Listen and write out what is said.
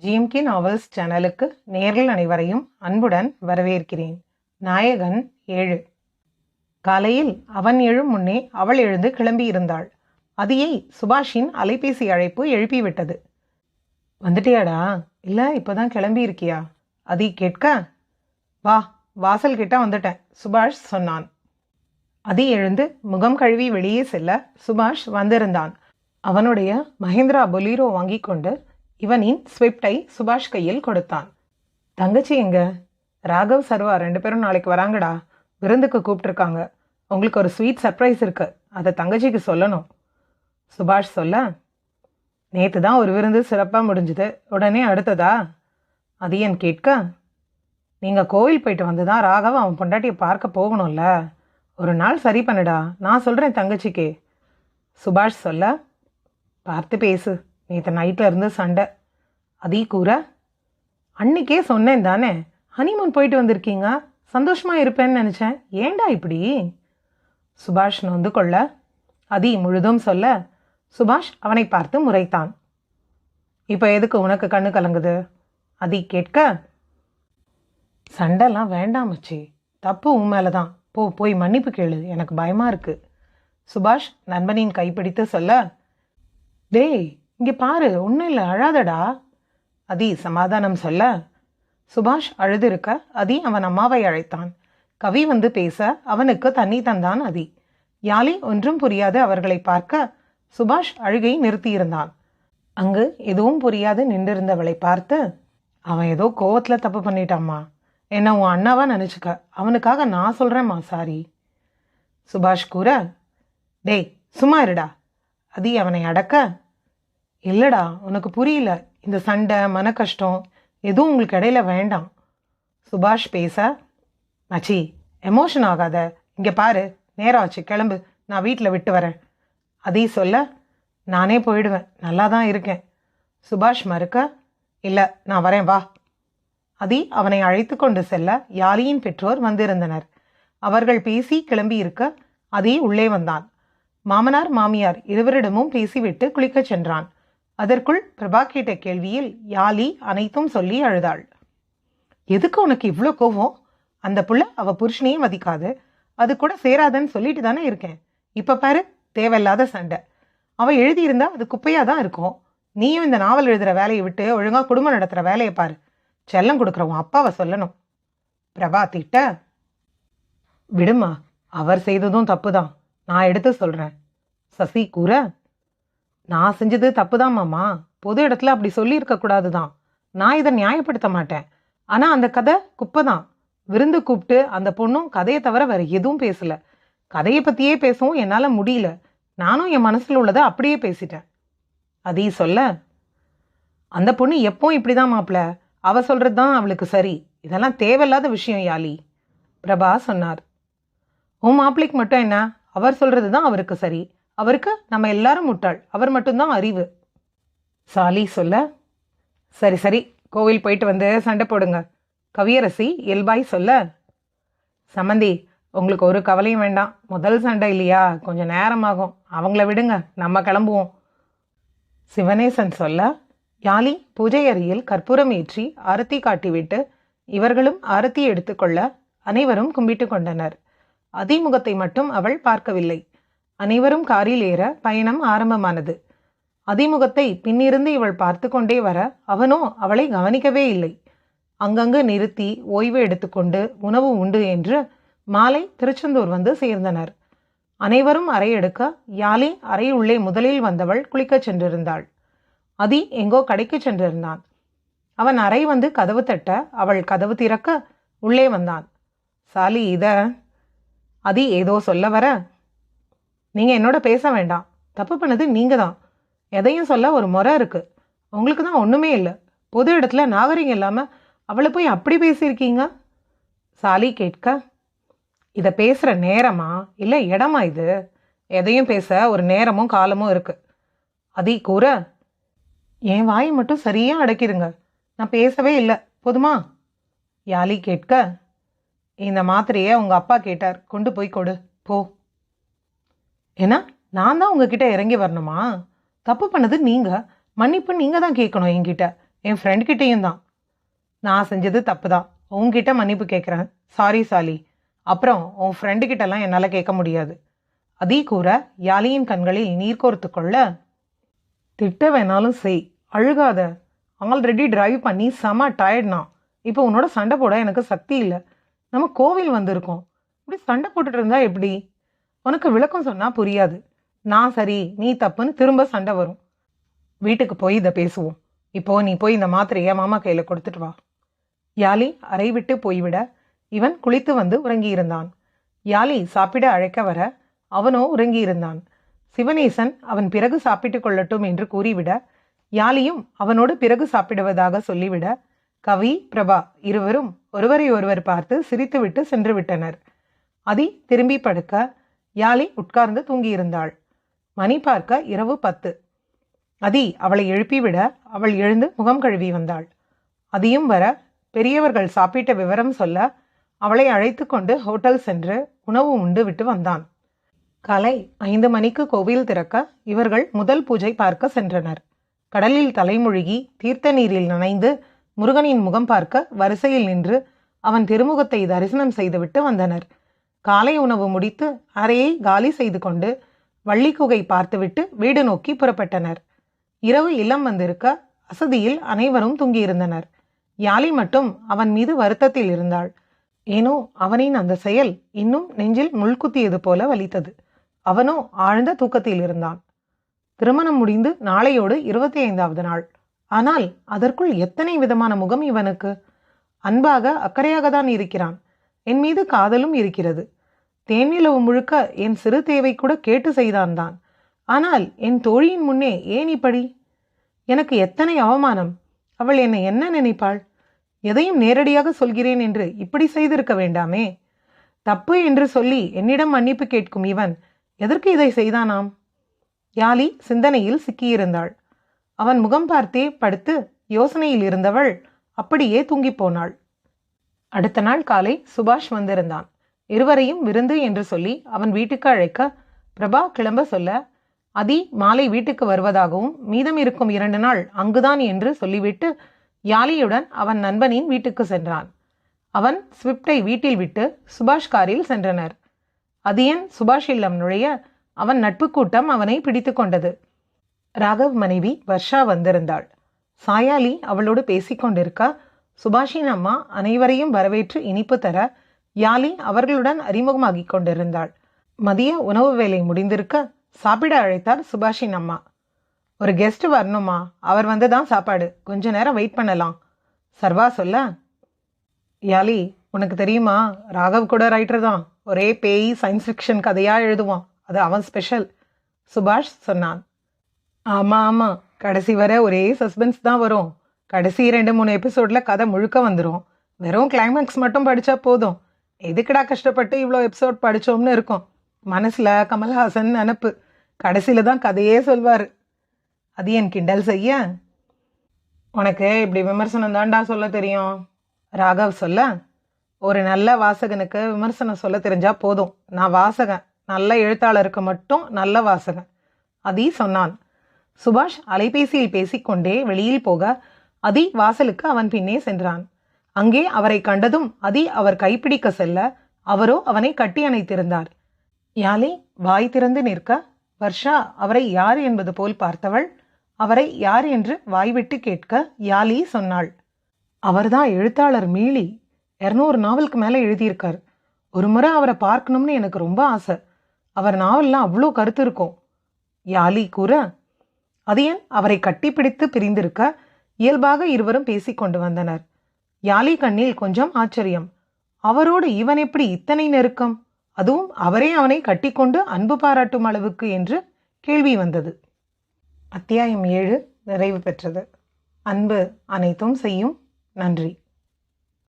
GMK novels சேனலுக்கு நேரில் அனைவரையும் அன்புடன் வரவேற்கிறேன். நாயகன் ஏழு. காலையில் அவன் எழும் முன்னே அவள் எழுந்து கிளம்பியிருந்தாள். அதியை சுபாஷின் அலைபேசி அழைப்பு எழுப்பிவிட்டது. வந்துட்டியாடா? இல்லை இப்போதான் கிளம்பி இருக்கியா அதி கேட்க வா வாசல் கிட்ட வந்துட்டேன் சுபாஷ் சொன்னான். அதி எழுந்து முகம் கழுவி வெளியே செல்ல சுபாஷ் வந்திருந்தான். அவனுடைய மஹிந்திரா பொலீரோ வாங்கி கொண்டு இவனின் ஸ்விஃப்டை சுபாஷ் கையில் கொடுத்தான். தங்கச்சி எங்க? ராகவ் சர்வா ரெண்டு பேரும் நாளைக்கு வராங்கடா. விருந்துக்கு கூப்பிட்டுருக்காங்க. உங்களுக்கு ஒரு ஸ்வீட் சர்ப்ரைஸ் இருக்கு. அதை தங்கச்சிக்கு சொல்லணும். சுபாஷ் சொல்ல நேற்று தான் ஒரு விருந்து சிறப்பாக முடிஞ்சுது. உடனே அடுத்ததா? அது என் கேட்க? நீங்கள் கோவில் போயிட்டு வந்து தான் ராகவ அவன் பொண்டாட்டியை பார்க்க போகணும்ல. ஒரு நாள் சரி பண்ணுடா. நான் சொல்கிறேன் தங்கச்சிக்கு. சுபாஷ் சொல்ல பார்த்து பேசு. நேற்று நைட்டில் இருந்து சண்டை. அதே கூற அன்னைக்கே சொன்னேன் தானே ஹனிமூன் போயிட்டு வந்திருக்கீங்க சந்தோஷமாக இருப்பேன்னு நினச்சேன். ஏன்டா இப்படி? சுபாஷ் நொந்து கொள்ள அதி முழுதும் சொல்ல சுபாஷ் அவனை பார்த்து முறைத்தான். இப்போ எதுக்கு உனக்கு கண்ணு கலங்குது? அதி கேட்க சண்டைலாம் வேண்டாம் மச்சி தப்பு உன் மேலே தான் போ போய் மன்னிப்பு கேளு எனக்கு பயமாக இருக்குது சுபாஷ் நண்பனின் கைப்பிடித்து சொல்ல டேய் இங்கே பாரு ஒன்றும் இல்லை அழாதடா. அதி சமாதானம் சொல்ல. சுபாஷ் அழுதிருக்க அதி அவன் அம்மாவை அழைத்தான். கவி வந்து பேச அவனுக்கு தண்ணி தந்தான் அதி. யாலி ஒன்றும் புரியாது அவர்களை பார்க்க. சுபாஷ் அழுகை நிறுத்தியிருந்தான். அங்கு எதுவும் புரியாது நின்றிருந்தவளை பார்த்து அவன் ஏதோ கோவத்தில் தப்பு பண்ணிட்டாம்மா. என்ன உன் அண்ணாவா நினச்சிக்க? அவனுக்காக நான் சொல்கிறேம்மா சாரி. சுபாஷ் கூற டேய் சும்மா இருடா. அதி அவனை அடக்க இல்லடா உனக்கு புரியல. இந்த சண்டை மன கஷ்டம் எதுவும் உங்களுக்கு இடையில வேண்டாம். சுபாஷ் பேச மச்சி எமோஷன் ஆகாத. இங்கே பாரு நேரம் ஆச்சு கிளம்பு. நான் வீட்டில் விட்டு வரேன். அதே சொல்ல நானே போயிடுவேன். நல்லா தான் இருக்கேன். சுபாஷ் மறுக்க இல்லை நான் வரேன் வா. அதி அவனை அழைத்து கொண்டு செல்ல யாலியின் பெற்றோர் வந்திருந்தனர். அவர்கள் பேசி கிளம்பி இருக்க அதே உள்ளே வந்தான். மாமனார் மாமியார் இருவரிடமும் பேசிவிட்டு குளிக்கச் சென்றான். அதற்குள் பிரபா கேட்ட கேள்வியில் யாலி அனைத்தும் சொல்லி அழுதாள். எதுக்கு உனக்கு இவ்வளோ கோவம்? அந்த புள்ள அவ புருஷனையும் மதிக்காது. அது கூட சேராதன்னு சொல்லிட்டு தானே இருக்கேன். இப்போ பாரு தேவையில்லாத சண்டை. அவள் எழுதியிருந்தா அது குப்பையாக தான் இருக்கும். நீயும் இந்த நாவல் எழுதுகிற வேலையை விட்டு ஒழுங்காக குடும்பம் நடத்துகிற வேலையை பாரு. செல்லம் கொடுக்குறவன் அப்பாவை சொல்லணும். பிரபா திட்ட விடுமா அவர் செய்ததும் தப்பு தான் நான் எடுத்து சொல்கிறேன் சசி கூற நான் செஞ்சது தப்பு தான் மாமா. பொது இடத்துல அப்படி சொல்லியிருக்கக்கூடாது தான் நான் இதை நியாயப்படுத்த மாட்டேன். ஆனால் அந்த கதை குப்பை தான் விருந்து கூப்பிட்டு அந்த பொண்ணும் கதையை தவிர வேறு எதுவும் பேசலை. கதையை பற்றியே பேசவும் என்னால் முடியல. நானும் என் மனசில் உள்ளதை அப்படியே பேசிட்டேன். அதே சொல்ல? அந்த பொண்ணு எப்பவும் இப்படி தான் மாப்பிள்ள அவ சொல்கிறது தான் அவளுக்கு சரி. இதெல்லாம் தேவையில்லாத விஷயம் யாலி. பிரபா சொன்னார். உன் மாப்பிள்ளைக்கு மட்டும் என்ன? அவர் சொல்கிறது தான் அவருக்கு சரி. அவருக்கு நம்ம எல்லாரும் முட்டாள். அவர் மட்டும்தான் அறிவு. சாலி சொல்ல சரி சரி கோவில் போயிட்டு வந்து சண்டை போடுங்க. கவியரசி இயல்பாய் சொல்ல சமந்தி உங்களுக்கு ஒரு கவலையும் வேண்டாம். முதல் சண்டை இல்லையா? கொஞ்சம் நேரமாகும். அவங்கள விடுங்க. நம்ம கிளம்புவோம். சிவனேசன் சொல்ல யாலி பூஜை அறையில் கற்பூரம் ஏற்றி ஆரத்தி காட்டிவிட்டு இவர்களும் ஆரத்தி எடுத்துக்கொள்ள அனைவரும் கும்பிட்டு கொண்டனர். அதிமுகத்தை மட்டும் அவள் பார்க்கவில்லை. அனைவரும் காரில் ஏற பயணம் ஆரம்பமானது. அதிமுகத்தை பின்னிருந்து இவள் பார்த்து கொண்டே வர அவனோ அவளை கவனிக்கவே இல்லை. அங்கங்கு நிறுத்தி ஓய்வு எடுத்துக்கொண்டு உணவு உண்டு என்று மாலை திருச்செந்தூர் வந்து சேர்ந்தனர். அனைவரும் அறை எடுக்க யாலி அறை உள்ளே முதலில் வந்தவள் குளிக்கச் சென்றிருந்தாள். அதி எங்கோ கடைக்கு சென்றிருந்தான். அவன் அறை வந்து கதவு தட்ட அவள் கதவு திறக்க உள்ளே வந்தான். சாலி இத அதி ஏதோ சொல்ல வர நீங்கள் என்னோட பேச வேண்டாம். தப்பு பண்ணது நீங்கள் தான். எதையும் சொல்ல ஒரு முறை இருக்குது உங்களுக்கு தான் ஒன்றுமே இல்லை. பொது இடத்துல நாகரிகம் இல்லாமல் அவளை போய் அப்படி பேசியிருக்கீங்க? சாலி கேட்க இதை பேசுகிற நேரமா? இல்லை இடமா இது? எதையும் பேச ஒரு நேரமும் காலமும் இருக்குது அதே கூற. என் வாய் மட்டும் சரியாக அடக்கிடுங்க நான் பேசவே இல்லை. போதுமா? யாலி கேட்க இந்த மாத்திரையை உங்கள் அப்பா கேட்டார். கொண்டு போய் கொடு. போ. ஏன்னா நான் தான் உங்ககிட்ட இறங்கி வரணுமா? தப்பு பண்ணது நீங்கள் மன்னிப்பு நீங்கள் தான் கேட்கணும் என்கிட்ட. என் ஃப்ரெண்ட் கிட்டேயும் தான். நான் செஞ்சது தப்பு தான். உங்ககிட்ட மன்னிப்பு கேட்குறேன். சாரி சாலி அப்புறம் உன் ஃப்ரெண்டு கிட்டலாம் என்னால் கேட்க முடியாது. அதே கூற யாலியின் கண்களில் நீர் கோர்த்து கொள்ள திட்ட வேணாலும் செய். அழுகாத. ஆல்ரெடி டிரைவ் பண்ணி செம டயர்ட்னா இப்போ உன்னோட சண்டை போட எனக்கு சக்தி இல்லை. நம்ம கோவில் வந்திருக்கோம். இப்படி சண்டை போட்டுட்டு இருந்தா எப்படி? உனக்கு விளக்கம் சொன்னால் புரியாது. நான் சரி நீ தப்புன்னு திரும்ப சண்டை வரும். வீட்டுக்கு போய் இதை பேசுவோம். இப்போ நீ போய் இந்த மாத்திரையை மாமா கையில் கொடுத்துட்டு வா. யாலி அறை விட்டு போய்விட. இவன் குளித்து வந்து உறங்கியிருந்தான். யாலி சாப்பிட அழைக்க வர அவனோ உறங்கியிருந்தான். சிவனேசன் அவன் பிறகு சாப்பிட்டுக் கொள்ளட்டும் என்று கூறிவிட யாலியும் அவனோடு பிறகு சாப்பிடுவதாக சொல்லிவிட கவி பிரபா இருவரும் ஒருவரை ஒருவர் பார்த்து சிரித்துவிட்டு சென்று விட்டனர் அதி திரும்பி படுக்க யாழி உட்கார்ந்து தூங்கியிருந்தாள். மணி பார்க்க இரவு பத்து. அதி அவளை எழுப்பிவிட அவள் எழுந்து முகம் கழுவி வந்தாள். அதியும் வர பெரியவர்கள் சாப்பிட்ட விவரம் சொல்ல அவளை அழைத்து கொண்டு ஹோட்டல் சென்று உணவு உண்டு விட்டு வந்தான். காலை ஐந்து மணிக்கு கோவில் திறக்க இவர்கள் முதல் பூஜை பார்க்க சென்றனர். கடலில் தலைமுழுகி தீர்த்த நீரில் நனைந்து முருகனின் முகம் பார்க்க வரிசையில் நின்று அவன் திருமுகத்தை தரிசனம் செய்துவிட்டு வந்தனர். காலை உணவு முடித்து அறையை காலி செய்து கொண்டு வள்ளிக்குகை பார்த்துவிட்டு வீடு நோக்கி புறப்பட்டனர். இரவு இல்லம் வந்திருக்க அசதியில் அனைவரும் தூங்கியிருந்தனர். யாழி மட்டும் அவன் மீது வருத்தத்தில் இருந்தாள். ஏனோ அவனின் அந்த செயல் இன்னும் நெஞ்சில் முள்குத்தியது போல வலித்தது. அவனோ ஆழ்ந்த தூக்கத்தில் இருந்தான். திருமணம் முடிந்து நாளையோடு இருபத்தி ஐந்தாவது நாள். ஆனால் அதற்குள் எத்தனை விதமான முகம் இவனுக்கு? அன்பாக அக்கறையாக தான் இருக்கிறான். என் மீது காதலும் இருக்கிறது. தேனிலவு முழுக்க என் சிறு தேவை கூட கேட்டு செய்தான் தான் ஆனால் என் தோழியின் முன்னே ஏன் இப்படி? எனக்கு எத்தனை அவமானம்? அவள் என்னை என்ன நினைப்பாள்? எதையும் நேரடியாக சொல்கிறேன் என்று இப்படி செய்திருக்க வேண்டாமே? தப்பு என்று சொல்லி என்னிடம் மன்னிப்பு கேட்கும் இவன் எதற்கு இதை செய்தானாம்? யாலி சிந்தனையில் சிக்கியிருந்தாள். அவன் முகம் பார்த்தே படுத்து யோசனையில் இருந்தவள் அப்படியே தூங்கிப் போனாள். அடுத்த நாள் காலை சுபாஷ் வந்திருந்தான். இருவரையும் விருந்து என்று சொல்லி அவன் வீட்டுக்கு அழைக்க பிரபா கிளம்ப சொல்ல அதி மாலை வீட்டுக்கு வருவதாகவும் மீதம் இருக்கும் இரண்டு நாள் அங்குதான் என்று சொல்லிவிட்டு யாலியுடன் அவன் நண்பனின் வீட்டுக்கு சென்றான். அவன் ஸ்விப்டை வீட்டில் விட்டு சுபாஷ் காரில் சென்றனர். அதியன் சுபாஷ் இல்லம் நுழைய அவன் நட்பு கூட்டம் அவனை பிடித்து கொண்டது. ராகவ் மனைவி வர்ஷா வந்திருந்தாள். சாயாலி அவளோடு பேசிக்கொண்டிருக்க சுபாஷின் அம்மா அனைவரையும் வரவேற்று இனிப்பு தர யாலி அவர்களுடன் அறிமுகமாகிக் கொண்டிருந்தாள். மதிய உணவு வேலை முடிந்திருக்க சாப்பிட அழைத்தார் சுபாஷின் அம்மா. ஒரு கெஸ்ட் வரணுமா? அவர் வந்து தான் சாப்பாடு. கொஞ்ச நேரம் வெயிட் பண்ணலாம். சர்வா சொல்ல யாலி உனக்கு தெரியுமா? ராகவ் கூட ரைட்டர் தான். ஒரே பேய் சயின்ஸ் ஃபிக்ஷன் கதையாக எழுதுவான். அது அவன் ஸ்பெஷல் சுபாஷ் சொன்னான். ஆமாம் ஆமாம் கடைசி வரை ஒரே சஸ்பென்ஸ் தான் வரும். கடைசி ரெண்டு மூணு எபிசோடில் கதை முழுக்க வந்துடும் வெறும் கிளைமேக்ஸ் மட்டும் படித்தா போதும். எதுக்குடா கஷ்டப்பட்டு இவ்வளோ எபிசோட் படித்தோம்னு இருக்கும்? மனசில் கமல்ஹாசன் நினப்பு கடைசியில் தான் கதையே சொல்வார். அது என் கிண்டல் செய்ய? உனக்கு இப்படி விமர்சனம் தான்டா சொல்ல தெரியும். ராகவ் சொல்ல ஒரு நல்ல வாசகனுக்கு விமர்சனம் சொல்ல தெரிஞ்சால் போதும். நான் வாசகன். நல்ல எழுத்தாளருக்கு மட்டும் நல்ல வாசகன். அதி சொன்னான். சுபாஷ் அலைபேசியில் பேசிக்கொண்டே வெளியில் போக அதி வாசலுக்கு அவன் பின்னே சென்றான். அங்கே அவரை கண்டதும் அதி அவர் கைப்பிடிக்க செல்ல அவரோ அவனை கட்டி அணைத்திருந்தார். யாலி வாய் திறந்து நிற்க வர்ஷா அவரை யார் என்பது போல் பார்த்தவள்? அவரை யார் என்று வாய்விட்டு கேட்க யாலி சொன்னாள். அவர்தான் எழுத்தாளர் மீளி. இரநூறு நாவலுக்கு மேலே எழுதியிருக்கார். ஒரு முறை அவரை பார்க்கணும்னு எனக்கு ரொம்ப ஆசை. அவர் நாவல்லாம் அவ்வளோ கருத்து இருக்கும். யாலி கூற அதியன் அவரை கட்டிப்பிடித்து பிரிந்திருக்க இயல்பாக இருவரும் பேசிக்கொண்டு வந்தனர். யாலி கண்ணில் கொஞ்சம் ஆச்சரியம். அவரோடு இவன் எப்படி இத்தனை நெருக்கம்? அதுவும் அவரே அவனை கட்டிக்கொண்டு அன்பு பாராட்டும் அளவுக்கு என்று கேள்வி வந்தது. அத்தியாயம் ஏழு நிறைவு பெற்றது. அன்பு அனைத்தும் செய்யும். நன்றி.